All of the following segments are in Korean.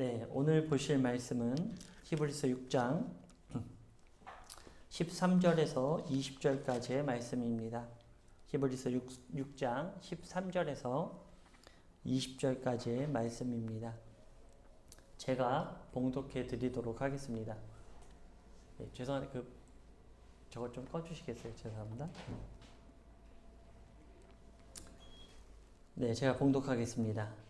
네, 오늘 보실 말씀은 히브리서 6장 13절에서 20절까지의 말씀입니다. 히브리서 6, 6장 13절에서 20절까지의 말씀입니다. 제가 봉독해 드리도록 하겠습니다. 네, 죄송한데 그 저것 좀 꺼주시겠어요? 죄송합니다. 네, 제가 봉독하겠습니다.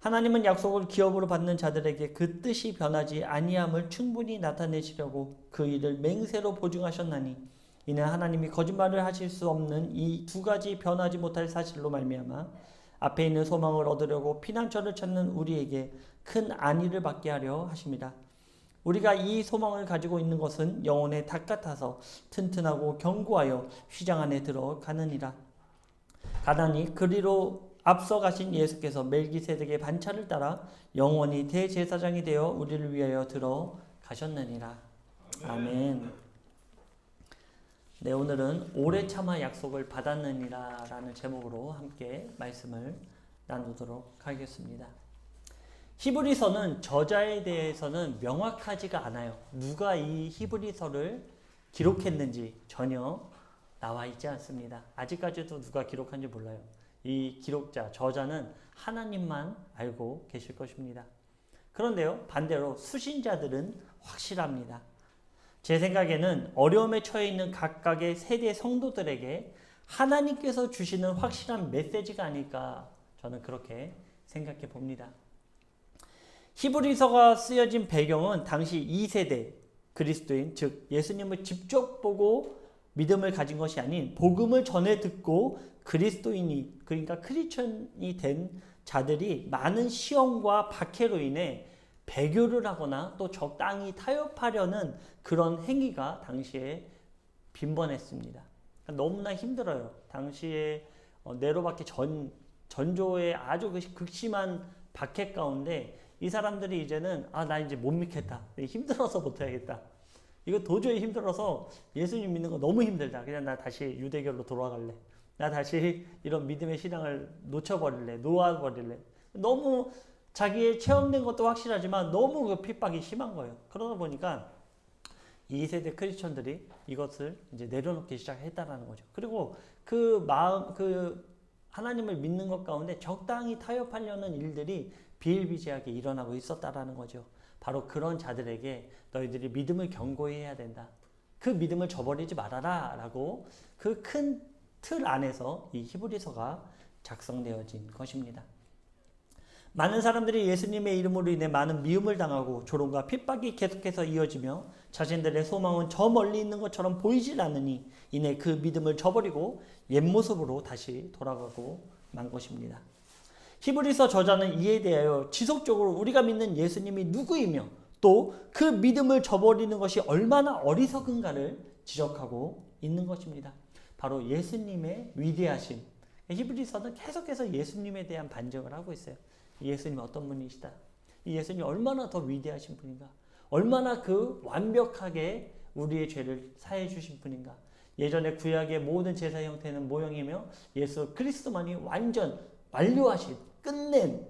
하나님은 약속을 기업으로 받는 자들에게 그 뜻이 변하지 아니함을 충분히 나타내시려고 그 일을 맹세로 보증하셨나니 이는 하나님이 거짓말을 하실 수 없는 이 두 가지 변하지 못할 사실로 말미암아 앞에 있는 소망을 얻으려고 피난처를 찾는 우리에게 큰 안위를 받게 하려 하십니다. 우리가 이 소망을 가지고 있는 것은 영혼의 닭 같아서 튼튼하고 견고하여 휘장 안에 들어가느니라. 가나니 그리로 앞서 가신 예수께서 멜기세덱의 반차를 따라 영원히 대제사장이 되어 우리를 위하여 들어가셨느니라. 아멘. 네, 오늘은 오래 참아 약속을 받았느니라 라는 제목으로 함께 말씀을 나누도록 하겠습니다. 히브리서는 저자에 대해서는 명확하지가 않아요. 누가 이 히브리서를 기록했는지 전혀 나와 있지 않습니다. 아직까지도 누가 기록한지 몰라요. 이 기록자, 저자는 하나님만 알고 계실 것입니다. 그런데요, 반대로 수신자들은 확실합니다. 제 생각에는 어려움에 처해 있는 각각의 세대 성도들에게 하나님께서 주시는 확실한 메시지가 아닐까 저는 그렇게 생각해 봅니다. 히브리서가 쓰여진 배경은 당시 2세대 그리스도인, 즉 예수님을 직접 보고 믿음을 가진 것이 아닌 복음을 전해 듣고 그리스도인이 그러니까 크리스천이 된 자들이 많은 시험과 박해로 인해 배교를 하거나 또 적당히 타협하려는 그런 행위가 당시에 빈번했습니다. 그러니까 너무나 힘들어요. 당시에 어, 네로밖에 전 전조의 아주 그 극심한 박해 가운데 이 사람들이 이제는 아 나 이제 못 믿겠다 힘들어서 못해야겠다 이거 도저히 힘들어서 예수님 믿는 거 너무 힘들다. 그냥 나 다시 유대교로 돌아갈래. 나 다시 이런 믿음의 신앙을 놓쳐버릴래 놓아버릴래. 너무 자기의 체험된 것도 확실하지만 너무 그 핍박이 심한 거예요. 그러다 보니까 2세대 크리스천들이 이것을 이제 내려놓기 시작했다라는 거죠. 그리고 그 마음 그 하나님을 믿는 것 가운데 적당히 타협하려는 일들이 비일비재하게 일어나고 있었다라는 거죠. 바로 그런 자들에게 너희들이 믿음을 견고히 해야 된다. 그 믿음을 저버리지 말아라. 라고 그 큰 틀 안에서 이 히브리서가 작성되어진 것입니다. 많은 사람들이 예수님의 이름으로 인해 많은 미움을 당하고 조롱과 핍박이 계속해서 이어지며 자신들의 소망은 저 멀리 있는 것처럼 보이질 않으니 이내 그 믿음을 저버리고 옛 모습으로 다시 돌아가고 만 것입니다. 히브리서 저자는 이에 대하여 지속적으로 우리가 믿는 예수님이 누구이며 또 그 믿음을 저버리는 것이 얼마나 어리석은가를 지적하고 있는 것입니다. 바로 예수님의 위대하심. 히브리서는 계속해서 예수님에 대한 반증을 하고 있어요. 예수님 어떤 분이시다. 이 예수님 얼마나 더 위대하신 분인가. 얼마나 그 완벽하게 우리의 죄를 사해 주신 분인가. 예전에 구약의 모든 제사 형태는 모형이며 예수 그리스도만이 완전 완료하신 끝낸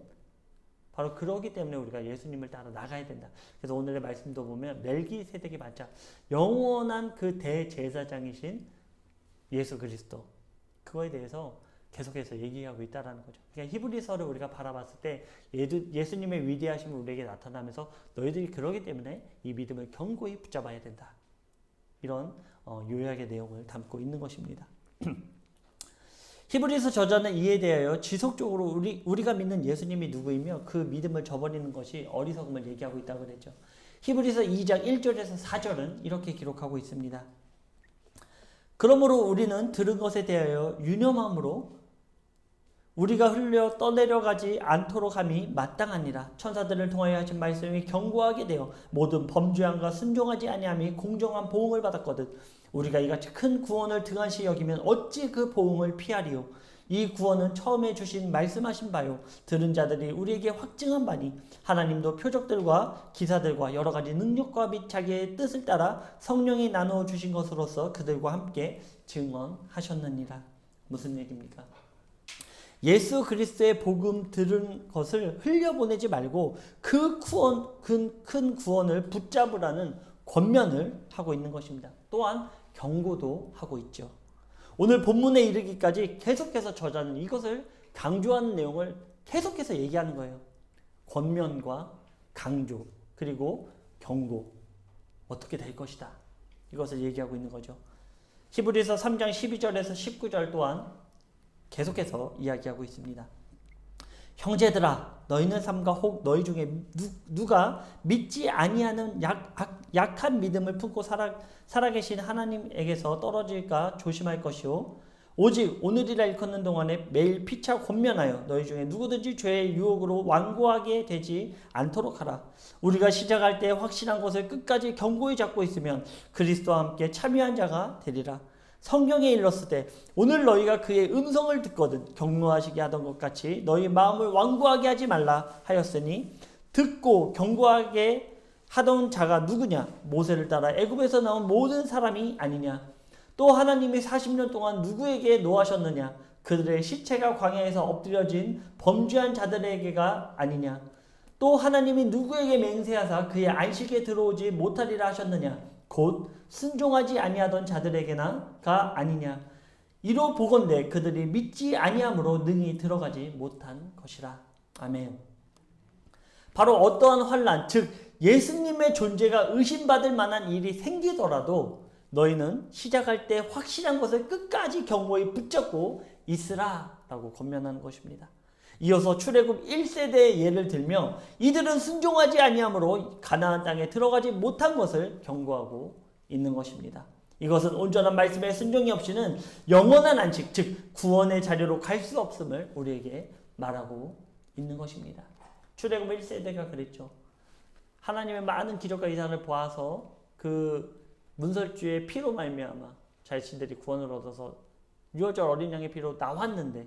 바로 그러기 때문에 우리가 예수님을 따라 나가야 된다. 그래서 오늘의 말씀도 보면 멜기세덱이 맞자 영원한 그 대제사장이신 예수 그리스도 그거에 대해서 계속해서 얘기하고 있다라는 거죠. 그러니까 히브리서를 우리가 바라봤을 때 예수 님의 위대하심을 우리에게 나타나면서 너희들이 그러기 때문에 이 믿음을 견고히 붙잡아야 된다. 이런 어, 요약의 내용을 담고 있는 것입니다. 히브리서 저자는 이에 대하여 지속적으로 우리, 우리가 믿는 예수님이 누구이며 그 믿음을 저버리는 것이 어리석음을 얘기하고 있다고 그랬죠. 히브리서 2장 1절에서 4절은 이렇게 기록하고 있습니다. 그러므로 우리는 들은 것에 대하여 유념함으로 우리가 흘려 떠내려가지 않도록 함이 마땅하니라 천사들을 통하여 하신 말씀이 견고하게 되어 모든 범죄함과 순종하지 아니함이 공정한 보응을 받았거든 우리가 이같이 큰 구원을 등한시 여기면 어찌 그 보응을 피하리요 이 구원은 처음에 주신 말씀하신 바요 들은 자들이 우리에게 확증한 바니 하나님도 표적들과 기사들과 여러 가지 능력과 및 자기의 뜻을 따라 성령이 나누어 주신 것으로서 그들과 함께 증언하셨느니라 무슨 얘기입니까? 예수 그리스도의 복음 들은 것을 흘려보내지 말고 그 구원, 그큰 구원을 붙잡으라는 권면을 하고 있는 것입니다. 또한 경고도 하고 있죠. 오늘 본문에 이르기까지 계속해서 저자는 이것을 강조하는 내용을 계속해서 얘기하는 거예요. 권면과 강조, 그리고 경고. 어떻게 될 것이다. 이것을 얘기하고 있는 거죠. 히브리서 3장 12절에서 19절 또한 계속해서 이야기하고 있습니다. 형제들아 너희는 삼가 혹 너희 중에 누, 가 믿지 아니하는 약, 악, 약한 믿음을 품고 살아, 살아계신 하나님에게서 떨어질까 조심할 것이요 오직 오늘이라 일컫는 동안에 매일 피차 권면하여 너희 중에 누구든지 죄의 유혹으로 완고하게 되지 않도록 하라. 우리가 시작할 때 확신한 것을 끝까지 견고히 잡고 있으면 그리스도와 함께 참여한 자가 되리라. 성경에 일렀을 때 오늘 너희가 그의 음성을 듣거든 경고하시게 하던 것 같이 너희 마음을 완고하게 하지 말라 하였으니 듣고 경고하게 하던 자가 누구냐? 모세를 따라 애굽에서 나온 모든 사람이 아니냐? 또 하나님이 40년 동안 누구에게 노하셨느냐? 그들의 시체가 광야에서 엎드려진 범죄한 자들에게가 아니냐? 또 하나님이 누구에게 맹세하사 그의 안식에 들어오지 못하리라 하셨느냐 곧 순종하지 아니하던 자들에게나가 아니냐 이로 보건대 그들이 믿지 아니함으로 능히 들어가지 못한 것이라 아멘. 바로 어떠한 환란 즉 예수님의 존재가 의심받을 만한 일이 생기더라도 너희는 시작할 때 확실한 것을 끝까지 경고에 붙잡고 있으라라고 권면하는 것입니다. 이어서 출애굽 1세대의 예를 들며 이들은 순종하지 아니함으로 가나안 땅에 들어가지 못한 것을 경고하고 있는 것입니다. 이것은 온전한 말씀에 순종이 없이는 영원한 안식, 즉 구원의 자리로 갈 수 없음을 우리에게 말하고 있는 것입니다. 출애굽 1세대가 그랬죠. 하나님의 많은 기적과 이상을 보아서 그 문설주의 피로 말미암아 자신들이 구원을 얻어서 유월절 어린 양의 피로 나왔는데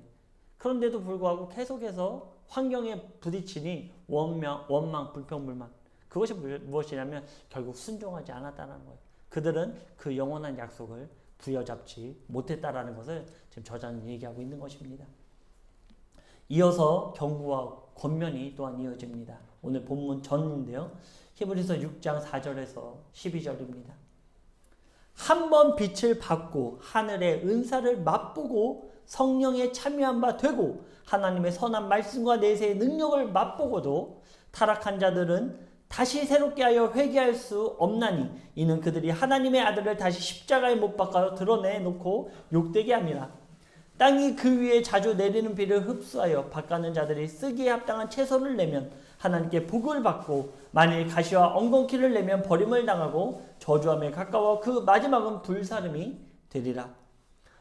그런데도 불구하고 계속해서 환경에 부딪히니 원망, 원망 불평불만 그것이 무엇이냐면 결국 순종하지 않았다는 거예요. 그들은 그 영원한 약속을 부여잡지 못했다라는 것을 지금 저자는 얘기하고 있는 것입니다. 이어서 경고와 권면이 또한 이어집니다. 오늘 본문 전인데요. 히브리서 6장 4절에서 12절입니다. 한 번 빛을 받고 하늘의 은사를 맛보고 성령에 참여한 바 되고 하나님의 선한 말씀과 내세의 능력을 맛보고도 타락한 자들은 다시 새롭게 하여 회개할 수 없나니 이는 그들이 하나님의 아들을 다시 십자가에 못 박아 드러내 놓고 욕되게 함이라. 땅이 그 위에 자주 내리는 비를 흡수하여 바가는 자들이 쓰기에 합당한 채소를 내면 하나님께 복을 받고 만일 가시와 엉겅퀴를 내면 버림을 당하고 저주함에 가까워 그 마지막은 불사름이 되리라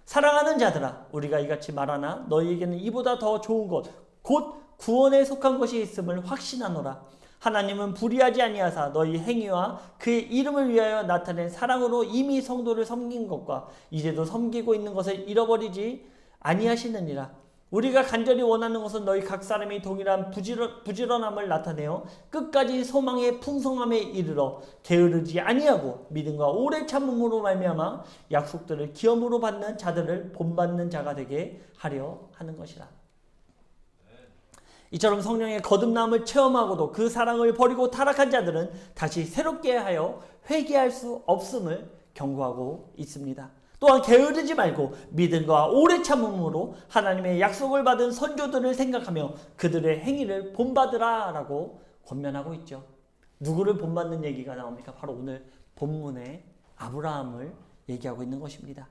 사랑하는 자들아 우리가 이같이 말하나 너희에게는 이보다 더 좋은 것 곧 구원에 속한 것이 있음을 확신하노라 하나님은 불의하지 아니하사 너희 행위와 그의 이름을 위하여 나타낸 사랑으로 이미 성도를 섬긴 것과 이제도 섬기고 있는 것을 잃어버리지 아니하시느니라. 우리가 간절히 원하는 것은 너희 각 사람이 동일한 부지런, 부지런함을 나타내어 끝까지 소망의 풍성함에 이르러 게으르지 아니하고 믿음과 오래 참음으로 말미암아 약속들을 기업으로 받는 자들을 본받는 자가 되게 하려 하는 것이라. 이처럼 성령의 거듭남을 체험하고도 그 사랑을 버리고 타락한 자들은 다시 새롭게 하여 회개할 수 없음을 경고하고 있습니다. 또한 게으르지 말고 믿음과 오래 참음으로 하나님의 약속을 받은 선조들을 생각하며 그들의 행위를 본받으라 라고 권면하고 있죠. 누구를 본받는 얘기가 나옵니까? 바로 오늘 본문의 아브라함을 얘기하고 있는 것입니다.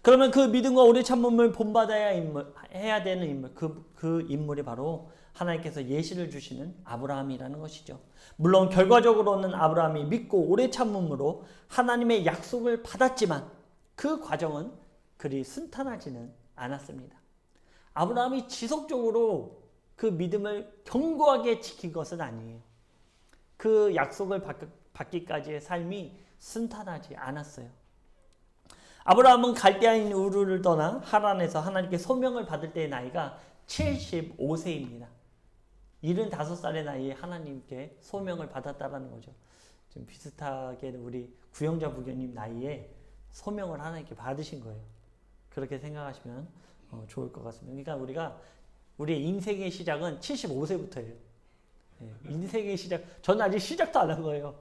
그러면 그 믿음과 오래 참음을 본받아야 인물, 해야 되는 인물, 그, 그 인물이 바로 하나님께서 예시를 주시는 아브라함이라는 것이죠. 물론 결과적으로는 아브라함이 믿고 오래 참음으로 하나님의 약속을 받았지만 그 과정은 그리 순탄하지는 않았습니다. 아브라함이 지속적으로 그 믿음을 견고하게 지킨 것은 아니에요. 그 약속을 받, 받기까지의 삶이 순탄하지 않았어요. 아브라함은 갈대아인 우르를 떠나 하란에서 하나님께 소명을 받을 때의 나이가 75세입니다. 75살의 나이에 하나님께 소명을 받았다라는 거죠. 좀 비슷하게 우리 구영자 부교님 나이에 소명을 하나님께 받으신 거예요. 그렇게 생각하시면 어, 좋을 것 같습니다. 그러니까 우리가 우리의 인생의 시작은 75세부터예요. 예, 인생의 시작, 저는 아직 시작도 안 한 거예요.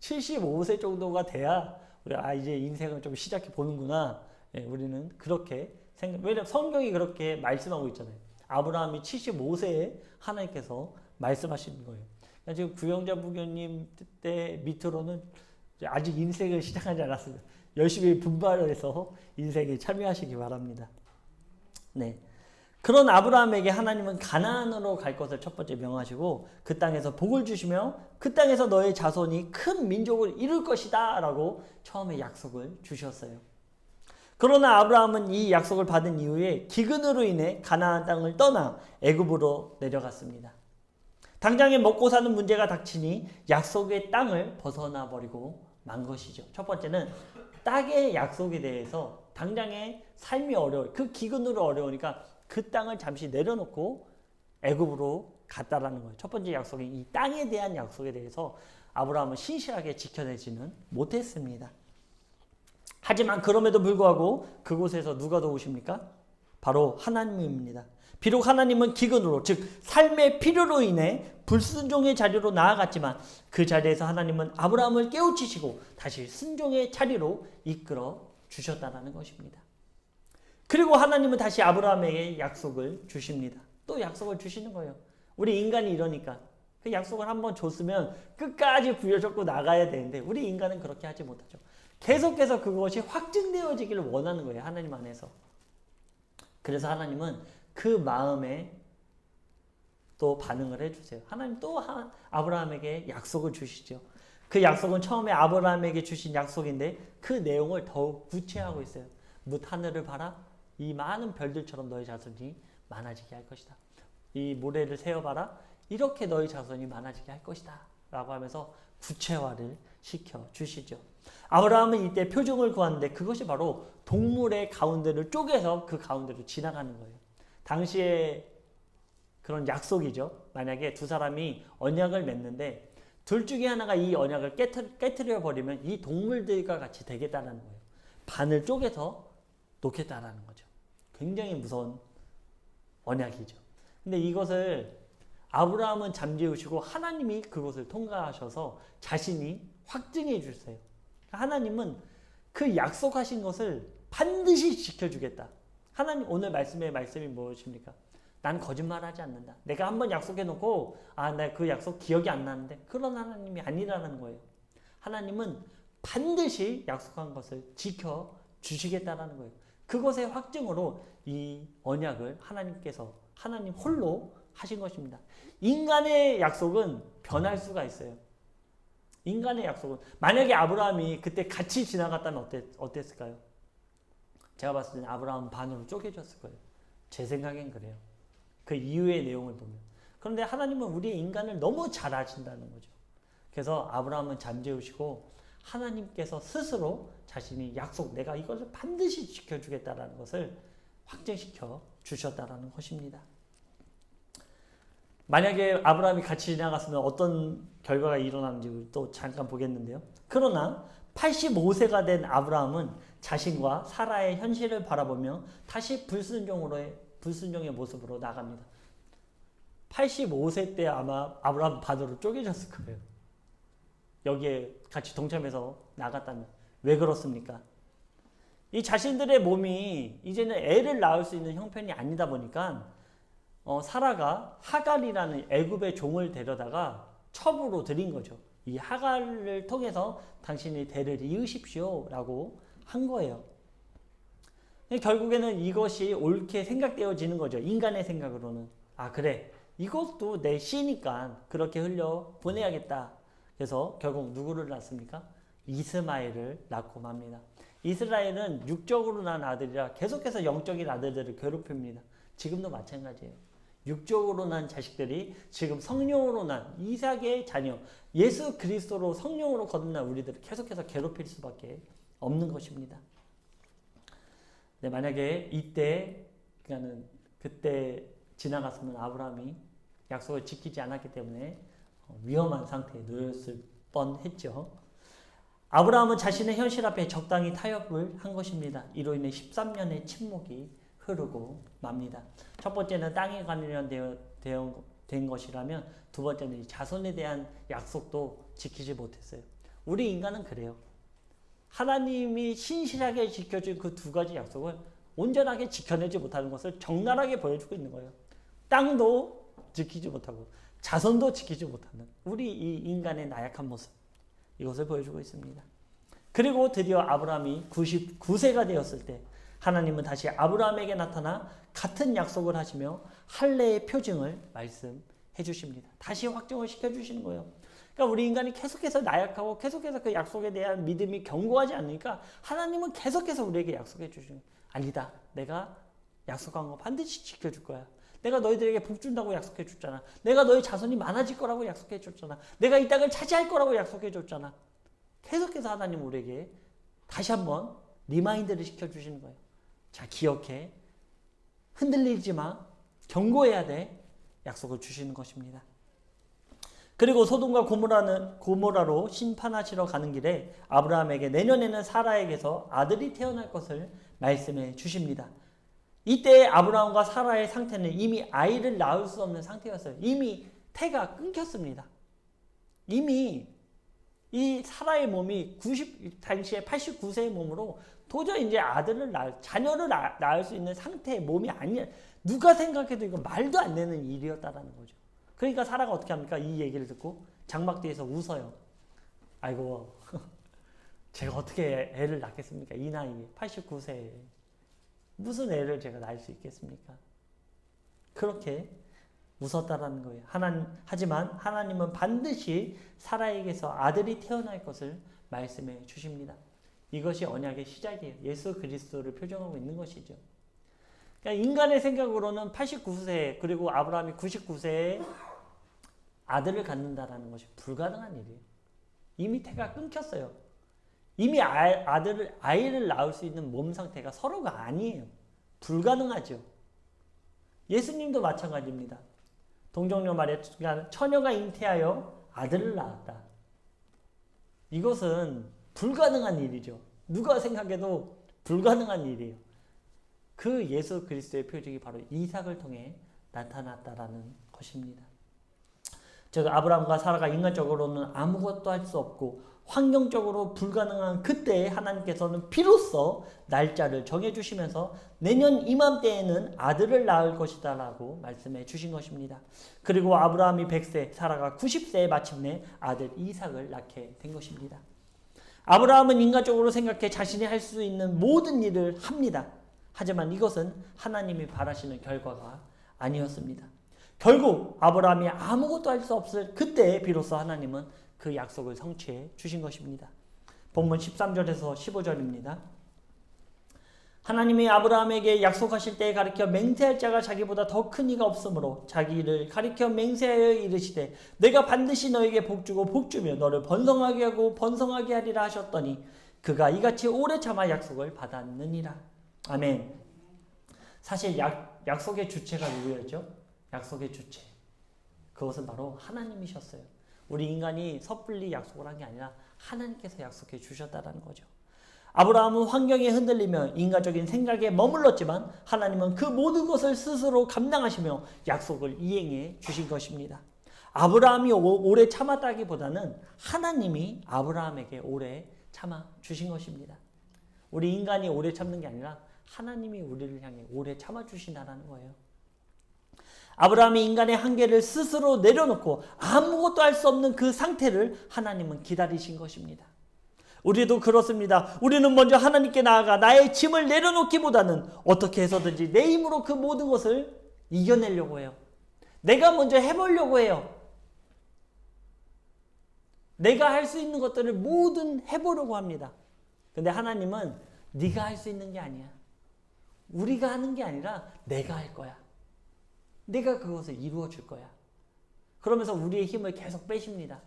75세 정도가 돼야 우리 아 이제 인생을 좀 시작해 보는구나. 예, 우리는 그렇게 생각. 왜냐면 성경이 그렇게 말씀하고 있잖아요. 아브라함이 75세에 하나님께서 말씀하시는 거예요. 그러니까 지금 구영자 부교님 때 밑으로는 아직 인생을 시작하지 않았습니다. 열심히 분발을 해서 인생에 참여하시기 바랍니다. 네. 그런 아브라함에게 하나님은 가나안으로 갈 것을 첫 번째 명하시고 그 땅에서 복을 주시며 그 땅에서 너의 자손이 큰 민족을 이룰 것이다라고 처음에 약속을 주셨어요. 그러나 아브라함은 이 약속을 받은 이후에 기근으로 인해 가나안 땅을 떠나 애굽으로 내려갔습니다. 당장에 먹고 사는 문제가 닥치니 약속의 땅을 벗어나 버리고 만 것이죠. 첫 번째는 땅의 약속에 대해서 당장에 삶이 어려워. 그 기근으로 어려우니까 그 땅을 잠시 내려놓고 애굽으로 갔다라는 거예요. 첫 번째 약속인 이 땅에 대한 약속에 대해서 아브라함은 신실하게 지켜내지는 못했습니다. 하지만 그럼에도 불구하고 그곳에서 누가 도우십니까? 바로 하나님입니다. 비록 하나님은 기근으로 즉 삶의 필요로 인해 불순종의 자리로 나아갔지만 그 자리에서 하나님은 아브라함을 깨우치시고 다시 순종의 자리로 이끌어 주셨다는 것입니다. 그리고 하나님은 다시 아브라함에게 약속을 주십니다. 또 약속을 주시는 거예요. 우리 인간이 이러니까 그 약속을 한번 줬으면 끝까지 부여잡고 나가야 되는데 우리 인간은 그렇게 하지 못하죠. 계속해서 그것이 확증되어지기를 원하는 거예요. 하나님 안에서. 그래서 하나님은 그 마음에 또 반응을 해주세요. 하나님 또 아브라함에게 약속을 주시죠. 그 약속은 처음에 아브라함에게 주신 약속인데 그 내용을 더욱 구체하고 있어요. 뭇 하늘을 봐라. 이 많은 별들처럼 너희 자손이 많아지게 할 것이다. 이 모래를 세어봐라. 이렇게 너희 자손이 많아지게 할 것이다. 라고 하면서 구체화를 시켜 주시죠. 아브라함은 이때 표정을 구하는데 그것이 바로 동물의 가운데를 쪼개서 그 가운데로 지나가는 거예요. 당시에 그런 약속이죠. 만약에 두 사람이 언약을 맺는데 둘 중에 하나가 이 언약을 깨트려 버리면 이 동물들과 같이 되겠다는 거예요. 반을 쪼개서 놓겠다라는 거죠. 굉장히 무서운 언약이죠. 근데 이것을 아브라함은 잠재우시고 하나님이 그것을 통과하셔서 자신이 확증해 주세요. 하나님은 그 약속하신 것을 반드시 지켜주겠다. 하나님 오늘 말씀의 말씀이 무엇입니까? 난 거짓말하지 않는다. 내가 한번 약속해 놓고 아, 나 그 약속 기억이 안 나는데 그런 하나님이 아니라는 거예요. 하나님은 반드시 약속한 것을 지켜 주시겠다라는 거예요. 그것의 확증으로 이 언약을 하나님께서 하나님 홀로 하신 것입니다. 인간의 약속은 변할 수가 있어요. 인간의 약속은 만약에 아브라함이 그때 같이 지나갔다면 어땠, 어땠을까요? 제가 봤을 때는 아브라함 반으로 쪼개졌을 거예요. 제 생각엔 그래요. 그 이후의 내용을 보면. 그런데 하나님은 우리 인간을 너무 잘 아신다는 거죠. 그래서 아브라함은 잠재우시고 하나님께서 스스로 자신이 약속, 내가 이것을 반드시 지켜주겠다라는 것을 확증시켜 주셨다라는 것입니다. 만약에 아브라함이 같이 지나갔으면 어떤 결과가 일어나는지 또 잠깐 보겠는데요. 그러나 85세가 된 아브라함은 자신과 사라의 현실을 바라보며 다시 불순종으로의 불순종의 모습으로 나갑니다. 85세 때 아마 아브라함 반으로 쪼개졌을 거예요. 여기에 같이 동참해서 나갔다면 왜 그렇습니까? 이 자신들의 몸이 이제는 애를 낳을 수 있는 형편이 아니다 보니까 어, 사라가 하갈이라는 애굽의 종을 데려다가 첩으로 드린 거죠. 이 하갈을 통해서 당신이 대를 이으십시오 라고 한 거예요. 결국에는 이것이 옳게 생각되어지는 거죠. 인간의 생각으로는. 아, 그래. 이것도 내 씨니까 그렇게 흘려 보내야겠다. 그래서 결국 누구를 낳습니까? 이스마엘을 낳고 맙니다. 이스라엘은 육적으로 난 아들이라 계속해서 영적인 아들들을 괴롭힙니다. 지금도 마찬가지예요. 육적으로 난 자식들이 지금 성령으로 난 이삭의 자녀, 예수 그리스도로 성령으로 거듭난 우리들을 계속해서 괴롭힐 수밖에 없는 것입니다. 네, 만약에 이때 그러니까는 그때 지나갔으면 아브라함이 약속을 지키지 않았기 때문에 어, 위험한 상태에 놓였을 뻔했죠. 아브라함은 자신의 현실 앞에 적당히 타협을 한 것입니다. 이로 인해 13년의 침묵이 흐르고 맙니다. 첫 번째는 땅에 관련되어 된 것이라면 두 번째는 자손에 대한 약속도 지키지 못했어요. 우리 인간은 그래요. 하나님이 신실하게 지켜준 그 두 가지 약속을 온전하게 지켜내지 못하는 것을 적나라하게 보여주고 있는 거예요. 땅도 지키지 못하고 자손도 지키지 못하는 우리 이 인간의 나약한 모습 이것을 보여주고 있습니다. 그리고 드디어 아브라함이 99세가 되었을 때 하나님은 다시 아브라함에게 나타나 같은 약속을 하시며 할례의 표징을 말씀해 주십니다. 다시 확정을 시켜 주시는 거예요. 그러니까 우리 인간이 계속해서 나약하고 계속해서 그 약속에 대한 믿음이 견고하지 않으니까 하나님은 계속해서 우리에게 약속해 주시는 아니다. 내가 약속한 거 반드시 지켜 줄 거야. 내가 너희들에게 복 준다고 약속해 줬잖아. 내가 너희 자손이 많아질 거라고 약속해 줬잖아. 내가 이 땅을 차지할 거라고 약속해 줬잖아. 계속해서 하나님 우리에게 다시 한번 리마인드를 시켜 주시는 거예요. 자, 기억해. 흔들리지 마. 경고해야 돼. 약속을 주시는 것입니다. 그리고 소돔과 고모라는 고모라로 심판하시러 가는 길에 아브라함에게 내년에는 사라에게서 아들이 태어날 것을 말씀해 주십니다. 이때 아브라함과 사라의 상태는 이미 아이를 낳을 수 없는 상태였어요. 이미 태가 끊겼습니다. 이미 이 사라의 몸이 90 당시에 89세의 몸으로 도저히 이제 아들을 낳을 자녀를 낳을 수 있는 상태의 몸이 아니야. 누가 생각해도 이거 말도 안 되는 일이었다라는 거죠. 그러니까 사라가 어떻게 합니까? 이 얘기를 듣고 장막 뒤에서 웃어요. 아이고 제가 어떻게 애를 낳겠습니까? 이 나이에 89세에 무슨 애를 제가 낳을 수 있겠습니까? 그렇게 웃었다라는 거예요. 하나님, 하지만 하나님은 반드시 사라에게서 아들이 태어날 것을 말씀해 주십니다. 이것이 언약의 시작이에요. 예수 그리스도를 표정하고 있는 것이죠. 그러니까 인간의 생각으로는 89세 그리고 아브라함이 99세에 아들을 갖는다라는 것이 불가능한 일이에요. 이미 태가 끊겼어요. 이미 아, 들을 아이를 낳을 수 있는 몸 상태가 서로가 아니에요. 불가능하죠. 예수님도 마찬가지입니다. 동정녀 말에 처녀가 잉태하여 아들을 낳았다. 이것은 불가능한 일이죠. 누가 생각해도 불가능한 일이에요. 그 예수 그리스도의 표적이 바로 이삭을 통해 나타났다라는 것입니다. 즉 아브라함과 사라가 인간적으로는 아무것도 할 수 없고 환경적으로 불가능한 그때에 하나님께서는 비로소 날짜를 정해주시면서 내년 이맘때에는 아들을 낳을 것이다 라고 말씀해 주신 것입니다. 그리고 아브라함이 100세, 사라가 90세에 마침내 아들 이삭을 낳게 된 것입니다. 아브라함은 인간적으로 생각해 자신이 할 수 있는 모든 일을 합니다. 하지만 이것은 하나님이 바라시는 결과가 아니었습니다. 결국 아브라함이 아무것도 할 수 없을 그때 비로소 하나님은 그 약속을 성취해 주신 것입니다. 본문 13절에서 15절입니다. 하나님이 아브라함에게 약속하실 때에 가리켜 맹세할 자가 자기보다 더 큰 이가 없으므로 자기를 가리켜 맹세하여 이르시되 내가 반드시 너에게 복주고 복주며 너를 번성하게 하고 번성하게 하리라 하셨더니 그가 이같이 오래 참아 약속을 받았느니라. 아멘. 사실 약, 약속의 주체가 누구였죠? 약속의 주체. 그것은 바로 하나님이셨어요. 우리 인간이 섣불리 약속을 한 게 아니라 하나님께서 약속해 주셨다는 거죠. 아브라함은 환경에 흔들리며 인간적인 생각에 머물렀지만 하나님은 그 모든 것을 스스로 감당하시며 약속을 이행해 주신 것입니다. 아브라함이 오래 참았다기보다는 하나님이 아브라함에게 오래 참아 주신 것입니다. 우리 인간이 오래 참는 게 아니라 하나님이 우리를 향해 오래 참아 주신다는 거예요. 아브라함이 인간의 한계를 스스로 내려놓고 아무것도 할 수 없는 그 상태를 하나님은 기다리신 것입니다. 우리도 그렇습니다. 우리는 먼저 하나님께 나아가 나의 짐을 내려놓기보다는 어떻게 해서든지 내 힘으로 그 모든 것을 이겨내려고 해요. 내가 먼저 해보려고 해요. 내가 할 수 있는 것들을 모든 해보려고 합니다. 근데 하나님은 네가 할 수 있는 게 아니야. 우리가 하는 게 아니라 내가 할 거야. 내가 그것을 이루어 줄 거야. 그러면서 우리의 힘을 계속 빼십니다.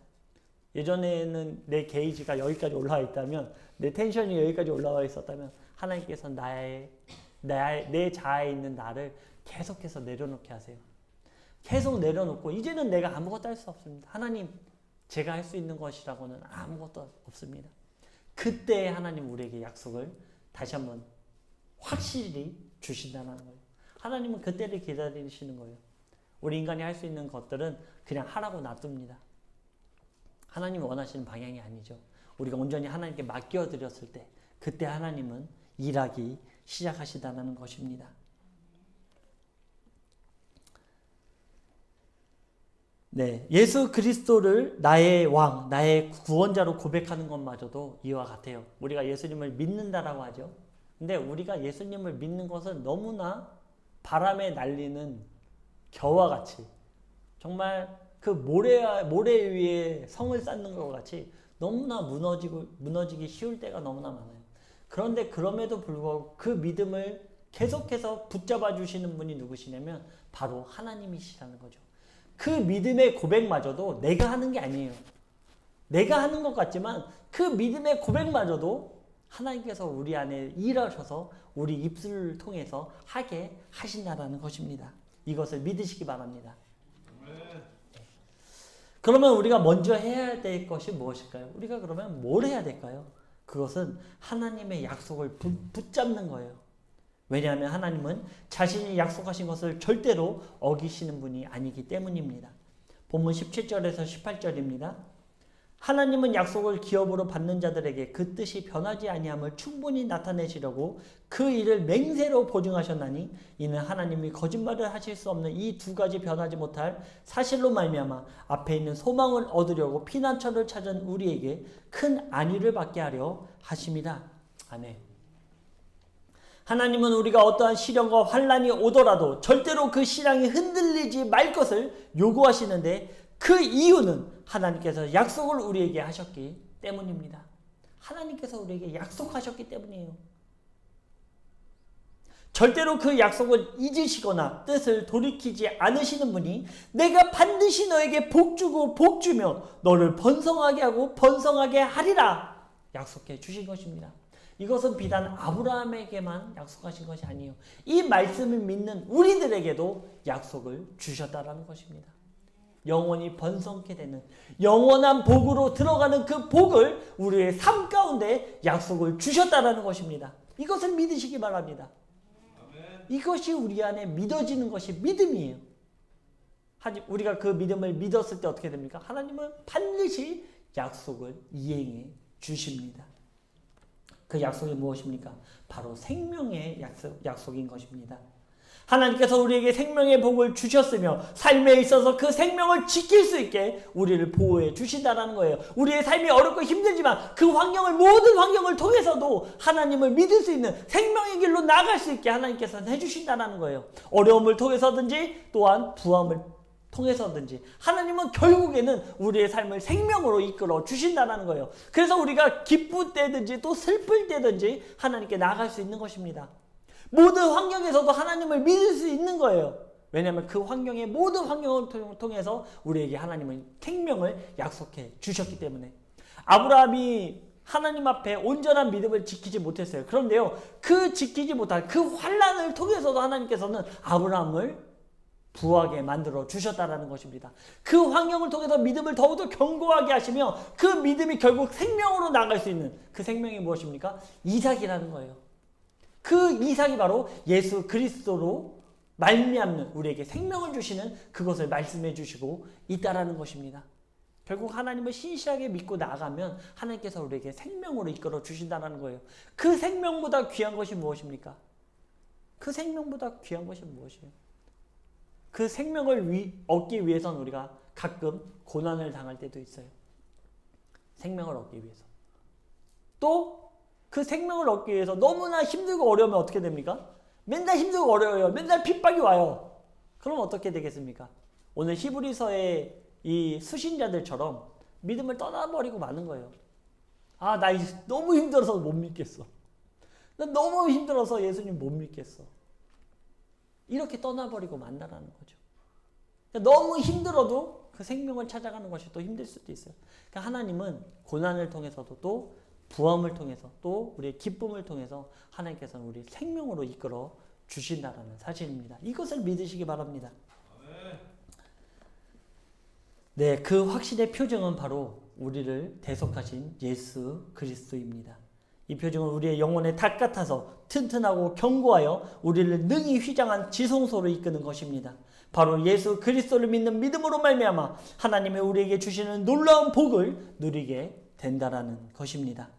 예전에는 내 게이지가 여기까지 올라와 있다면, 내 텐션이 여기까지 올라와 있었다면, 하나님께서 나의, 나의, 내 자아에 있는 나를 계속해서 내려놓게 하세요. 계속 내려놓고, 이제는 내가 아무것도 할 수 없습니다. 하나님, 제가 할 수 있는 것이라고는 아무것도 없습니다. 그때 하나님 우리에게 약속을 다시 한번 확실히 주신다는 거예요. 하나님은 그때를 기다리시는 거예요. 우리 인간이 할 수 있는 것들은 그냥 하라고 놔둡니다. 하나님이 원하시는 방향이 아니죠. 우리가 온전히 하나님께 맡겨드렸을 때, 그때 하나님은 일하기 시작하시다는 것입니다. 네, 예수 그리스도를 나의 왕, 나의 구원자로 고백하는 것마저도 이와 같아요. 우리가 예수님을 믿는다라고 하죠. 근데 우리가 예수님을 믿는 것은 너무나 바람에 날리는 겨와 같이 정말 그 모래 모래 위에 성을 쌓는 것 같이 너무나 무너지고 무너지기 쉬울 때가 너무나 많아요. 그런데 그럼에도 불구하고 그 믿음을 계속해서 붙잡아 주시는 분이 누구시냐면 바로 하나님이시라는 거죠. 그 믿음의 고백마저도 내가 하는 게 아니에요. 내가 하는 것 같지만 그 믿음의 고백마저도 하나님께서 우리 안에 일하셔서 우리 입술을 통해서 하게 하신다라는 것입니다. 이것을 믿으시기 바랍니다. 그러면 우리가 먼저 해야 될 것이 무엇일까요? 우리가 그러면 뭘 해야 될까요? 그것은 하나님의 약속을 붙, 붙잡는 거예요. 왜냐하면 하나님은 자신이 약속하신 것을 절대로 어기시는 분이 아니기 때문입니다. 본문 17절에서 18절입니다. 하나님은 약속을 기업으로 받는 자들에게 그 뜻이 변하지 아니함을 충분히 나타내시려고 그 일을 맹세로 보증하셨나니 이는 하나님이 거짓말을 하실 수 없는 이 두 가지 변하지 못할 사실로 말미암아 앞에 있는 소망을 얻으려고 피난처를 찾은 우리에게 큰 안위를 받게 하려 하심이다. 아멘. 하나님은 우리가 어떠한 시련과 환란이 오더라도 절대로 그 신앙이 흔들리지 말 것을 요구하시는데 그 이유는 하나님께서 약속을 우리에게 하셨기 때문입니다. 하나님께서 우리에게 약속하셨기 때문이에요. 절대로 그 약속을 잊으시거나 뜻을 돌이키지 않으시는 분이 내가 반드시 너에게 복 주고 복 주며 너를 번성하게 하고 번성하게 하리라 약속해 주신 것입니다. 이것은 비단 아브라함에게만 약속하신 것이 아니에요. 이 말씀을 믿는 우리들에게도 약속을 주셨다라는 것입니다. 영원히 번성케 되는 영원한 복으로 들어가는 그 복을 우리의 삶 가운데 약속을 주셨다라는 것입니다. 이것을 믿으시기 바랍니다. 이것이 우리 안에 믿어지는 것이 믿음이에요. 우리가 그 믿음을 믿었을 때 어떻게 됩니까? 하나님은 반드시 약속을 이행해 주십니다. 그 약속이 무엇입니까? 바로 생명의 약속, 약속인 것입니다. 하나님께서 우리에게 생명의 복을 주셨으며 삶에 있어서 그 생명을 지킬 수 있게 우리를 보호해 주신다는 거예요. 우리의 삶이 어렵고 힘들지만 그 환경을 모든 환경을 통해서도 하나님을 믿을 수 있는 생명의 길로 나갈 수 있게 하나님께서 해주신다는 거예요. 어려움을 통해서든지 또한 부함을 통해서든지 하나님은 결국에는 우리의 삶을 생명으로 이끌어 주신다는 거예요. 그래서 우리가 기쁠 때든지 또 슬플 때든지 하나님께 나갈 수 있는 것입니다. 모든 환경에서도 하나님을 믿을 수 있는 거예요. 왜냐하면 그 환경의 모든 환경을 통해서 우리에게 하나님은 생명을 약속해 주셨기 때문에 아브라함이 하나님 앞에 온전한 믿음을 지키지 못했어요. 그런데요, 그 지키지 못한 그 환란을 통해서도 하나님께서는 아브라함을 부하게 만들어 주셨다라는 것입니다. 그 환경을 통해서 믿음을 더욱더 견고하게 하시며 그 믿음이 결국 생명으로 나갈 수 있는 그 생명이 무엇입니까? 이삭이라는 거예요. 그 이삭이 바로 예수 그리스도로 말미암는 우리에게 생명을 주시는 그것을 말씀해 주시고 있다라는 것입니다. 결국 하나님을 신실하게 믿고 나가면 하나님께서 우리에게 생명으로 이끌어 주신다는 거예요. 그 생명보다 귀한 것이 무엇입니까? 그 생명보다 귀한 것이 무엇이에요? 그 생명을 위, 얻기 위해서는 우리가 가끔 고난을 당할 때도 있어요. 생명을 얻기 위해서. 또 그 생명을 얻기 위해서 너무나 힘들고 어려우면 어떻게 됩니까? 맨날 힘들고 어려워요. 맨날 핍박이 와요. 그럼 어떻게 되겠습니까? 오늘 히브리서의 이 수신자들처럼 믿음을 떠나버리고 마는 거예요. 아, 나 너무 힘들어서 못 믿겠어. 나 너무 힘들어서 예수님 못 믿겠어. 이렇게 떠나버리고 만다라는 거죠. 너무 힘들어도 그 생명을 찾아가는 것이 또 힘들 수도 있어요. 그러니까 하나님은 고난을 통해서도 또 부함을 통해서 또 우리의 기쁨을 통해서 하나님께서는 우리 생명으로 이끌어 주신다라는 사실입니다. 이것을 믿으시기 바랍니다. 네, 그 확신의 표정은 바로 우리를 대속하신 예수 그리스도입니다. 이 표정은 우리의 영혼의 닭 같아서 튼튼하고 견고하여 우리를 능히 휘장한 지성소로 이끄는 것입니다. 바로 예수 그리스도를 믿는 믿음으로 말미암아 하나님의 우리에게 주시는 놀라운 복을 누리게 된다라는 것입니다.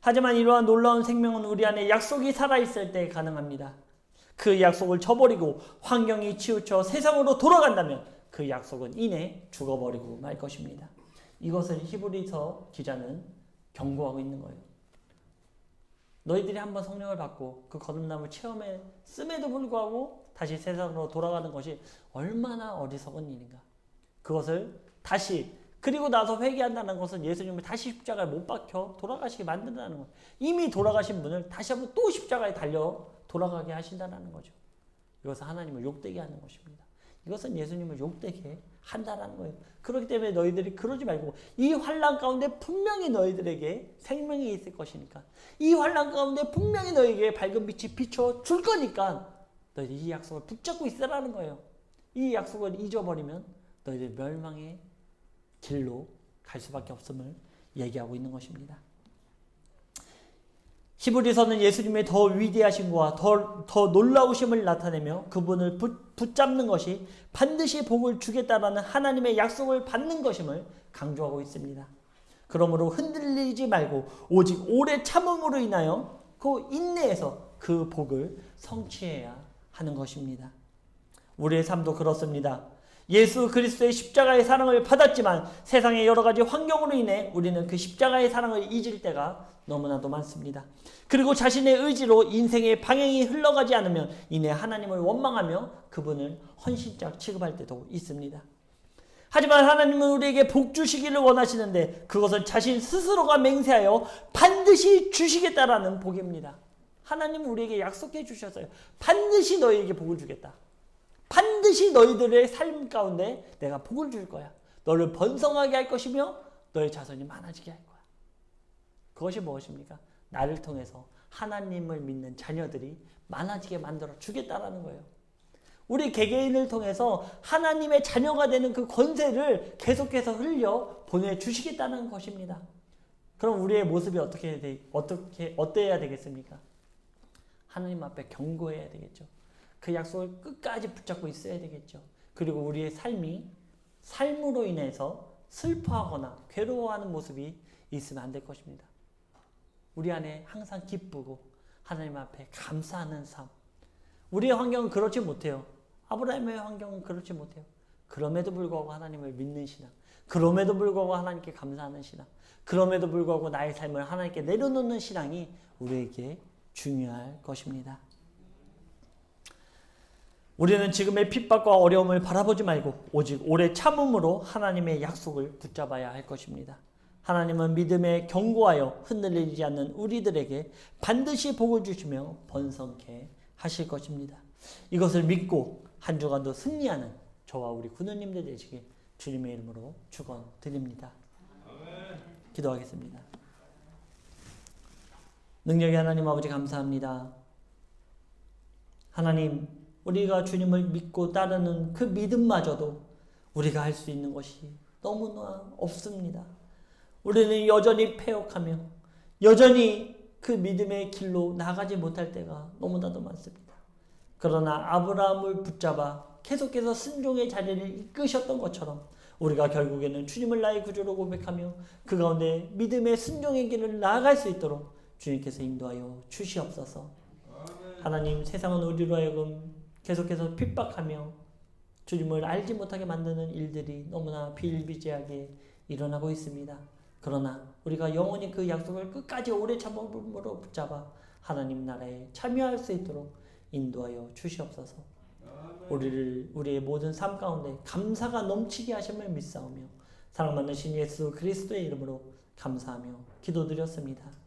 하지만 이러한 놀라운 생명은 우리 안에 약속이 살아있을 때 가능합니다. 그 약속을 저버리고 환경이 치우쳐 세상으로 돌아간다면 그 약속은 이내 죽어버리고 말 것입니다. 이것을 히브리서 기자는 경고하고 있는 거예요. 너희들이 한번 성령을 받고 그 거듭남을 체험에 씀에도 불구하고 다시 세상으로 돌아가는 것이 얼마나 어리석은 일인가. 그것을 다시 그리고 나서 회개한다는 것은 예수님을 다시 십자가에 못 박혀 돌아가시게 만든다는 것. 이미 돌아가신 분을 다시 한번 또 십자가에 달려 돌아가게 하신다는 거죠. 이것은 하나님을 욕되게 하는 것입니다. 이것은 예수님을 욕되게 한다라는 거예요. 그렇기 때문에 너희들이 그러지 말고 이 환란 가운데 분명히 너희들에게 생명이 있을 것이니까 이 환란 가운데 분명히 너희에게 밝은 빛이 비춰 줄 거니까 너희들 이 약속을 붙잡고 있으라는 거예요. 이 약속을 잊어버리면 너희들 멸망의 길로 갈 수밖에 없음을 얘기하고 있는 것입니다. 히브리서는 예수님의 더 위대하심과 더, 더 놀라우심을 나타내며 그분을 붙, 붙잡는 것이 반드시 복을 주겠다라는 하나님의 약속을 받는 것임을 강조하고 있습니다. 그러므로 흔들리지 말고 오직 오래 참음으로 인하여 그 인내에서 그 복을 성취해야 하는 것입니다. 우리의 삶도 그렇습니다. 예수 그리스도의 십자가의 사랑을 받았지만 세상의 여러 가지 환경으로 인해 우리는 그 십자가의 사랑을 잊을 때가 너무나도 많습니다. 그리고 자신의 의지로 인생의 방향이 흘러가지 않으면 이내 하나님을 원망하며 그분을 헌신짝 취급할 때도 있습니다. 하지만 하나님은 우리에게 복 주시기를 원하시는데 그것을 자신 스스로가 맹세하여 반드시 주시겠다라는 복입니다. 하나님은 우리에게 약속해 주셨어요. 반드시 너희에게 복을 주겠다. 반드시 너희들의 삶 가운데 내가 복을 줄 거야. 너를 번성하게 할 것이며 너의 자손이 많아지게 할 거야. 그것이 무엇입니까? 나를 통해서 하나님을 믿는 자녀들이 많아지게 만들어 주겠다라는 거예요. 우리 개개인을 통해서 하나님의 자녀가 되는 그 권세를 계속해서 흘려 보내 주시겠다는 것입니다. 그럼 우리의 모습이 어떻게 돼, 어떻게 어때야 되겠습니까? 하나님 앞에 경고해야 되겠죠. 그 약속을 끝까지 붙잡고 있어야 되겠죠. 그리고 우리의 삶이 삶으로 인해서 슬퍼하거나 괴로워하는 모습이 있으면 안 될 것입니다. 우리 안에 항상 기쁘고 하나님 앞에 감사하는 삶. 우리의 환경은 그렇지 못해요. 아브라함의 환경은 그렇지 못해요. 그럼에도 불구하고 하나님을 믿는 신앙. 그럼에도 불구하고 하나님께 감사하는 신앙. 그럼에도 불구하고 나의 삶을 하나님께 내려놓는 신앙이 우리에게 중요할 것입니다. 우리는 지금의 핍박과 어려움을 바라보지 말고 오직 오래 참음으로 하나님의 약속을 붙잡아야 할 것입니다. 하나님은 믿음에 경고하여 흔들리지 않는 우리들에게 반드시 복을 주시며 번성케 하실 것입니다. 이것을 믿고 한 주간도 승리하는 저와 우리 군우님들 되시길 주님의 이름으로 축원드립니다. 기도하겠습니다. 능력의 하나님 아버지 감사합니다. 하나님 우리가 주님을 믿고 따르는 그 믿음마저도 우리가 할 수 있는 것이 너무나 없습니다. 우리는 여전히 패역하며 여전히 그 믿음의 길로 나가지 못할 때가 너무나도 많습니다. 그러나 아브라함을 붙잡아 계속해서 순종의 자리를 이끄셨던 것처럼 우리가 결국에는 주님을 나의 구주로 고백하며 그 가운데 믿음의 순종의 길을 나아갈 수 있도록 주님께서 인도하여 주시옵소서. 하나님 세상은 우리로 하여금 계속해서 핍박하며 주님을 알지 못하게 만드는 일들이 너무나 비일비재하게 일어나고 있습니다. 그러나 우리가 영원히 그 약속을 끝까지 오래 참음으로 붙잡아 하나님 나라에 참여할 수 있도록 인도하여 주시옵소서. 우리를 우리의 모든 삶 가운데 감사가 넘치게 하심을 믿사오며 사랑 많으신 예수 그리스도의 이름으로 감사하며 기도드렸습니다.